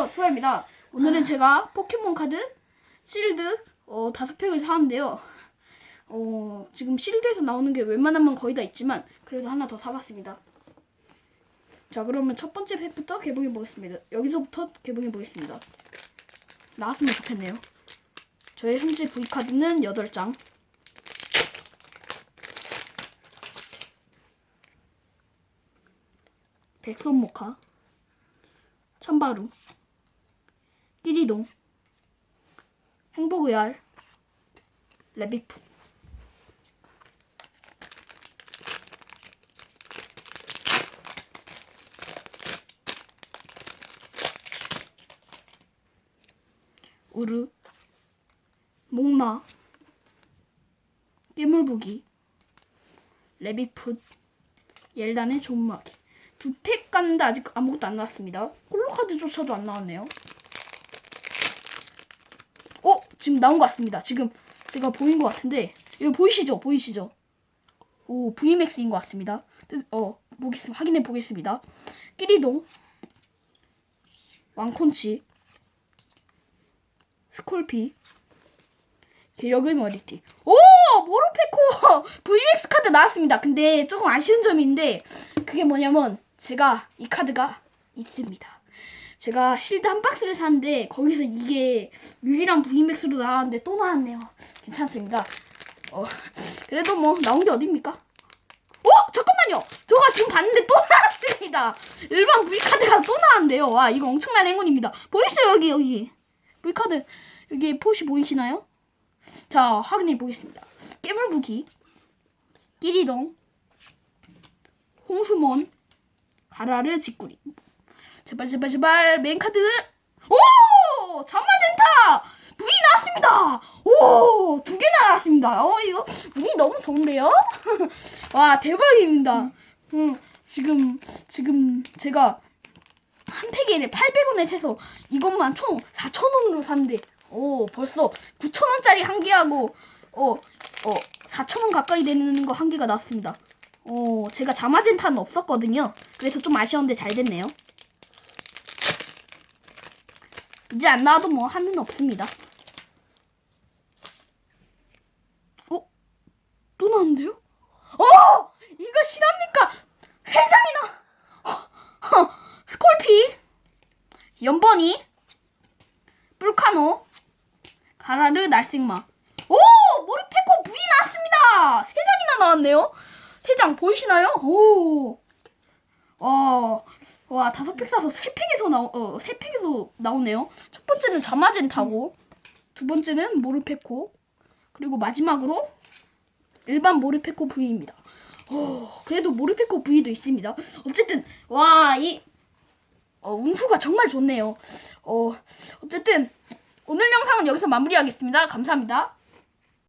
안녕하세요. 초아입니다. 오늘은 제가 포켓몬 카드 실드 어, 다섯 팩을 사왔는데요. 어, 지금 실드에서 나오는 게 웬만하면 거의 다 있지만 그래도 하나 더 사봤습니다. 자, 그러면 첫 번째 팩부터 개봉해 보겠습니다. 여기서부터 개봉해 보겠습니다. 나왔으면 좋겠네요. 저의 현재 V 카드는 8장. 백선모카 천바루 끼리동 행복의알 레비프 우르 목마 깨물부기 레비풋 옐단의 존마기 두팩 갔는데 아직 아무것도 안 나왔습니다. 홀로카드조차도 안 나왔네요. 어? 지금 나온 것 같습니다. 지금 제가 보인 것 같은데 이거 보이시죠? 보이시죠? 오 VMAX인 것 같습니다. 뜨- 어 보겠습니다 확인해 보겠습니다. 끼리동 왕콘치 스콜피 기력의 머리띠. 오! 모로페코! VX 카드 나왔습니다. 근데 조금 아쉬운 있는데 그게 뭐냐면 제가 이 카드가 있습니다 제가 실드 한 박스를 샀는데 거기서 이게 유일한 VMAX로 나왔는데 또 나왔네요. 괜찮습니다. 어 그래도 뭐 나온 게 어딥니까? 어? 잠깐만요. 저가 지금 봤는데 또 나왔습니다. 일반 V 카드가 또 나왔는데요. 와 이거 엄청난 행운입니다. 보이시죠 여기 여기? V 카드 여기 포시 보이시나요? 자 확인해 보겠습니다. 깨물부기, 끼리동, 홍수몬, 가라르 직구리. 제발 제발 제발 메인 카드. 오 자마젠타 V 나왔습니다. 오 두 개나 나왔습니다. 어 이거 운이 너무 좋은데요? 와 대박입니다. 음 지금 지금 제가 한 팩에 800원에 사서 이것만 총 4,000원으로 샀는데 오 벌써 9,000원짜리 한 개하고 어, 어 4,000원 가까이 되는 거 한 개가 나왔습니다. 어 제가 자마젠타는 없었거든요. 그래서 좀 아쉬웠는데 잘 됐네요. 이제 안 나와도 뭐 한은 없습니다. 어? 또 나왔는데요? 어! 이거 실합니까? 세 장이나! 허, 스콜피, 연번이, 뿔카노, 가라르 날생마. 오! 모르페코 V 나왔습니다! 세 장이나 나왔네요? 세 장 보이시나요? 오! 와, 와, 다섯 팩 사서 세 팩에서 나오, 어, 세 팩에서 나오네요. 첫 번째는 자마젠타고, 두 번째는 모르페코, 그리고 마지막으로 일반 모르페코 V입니다. 오, 그래도 모르페코 V도 있습니다. 어쨌든, 와, 이, 어, 운수가 정말 좋네요. 어, 어쨌든, 오늘 영상은 여기서 마무리하겠습니다. 감사합니다.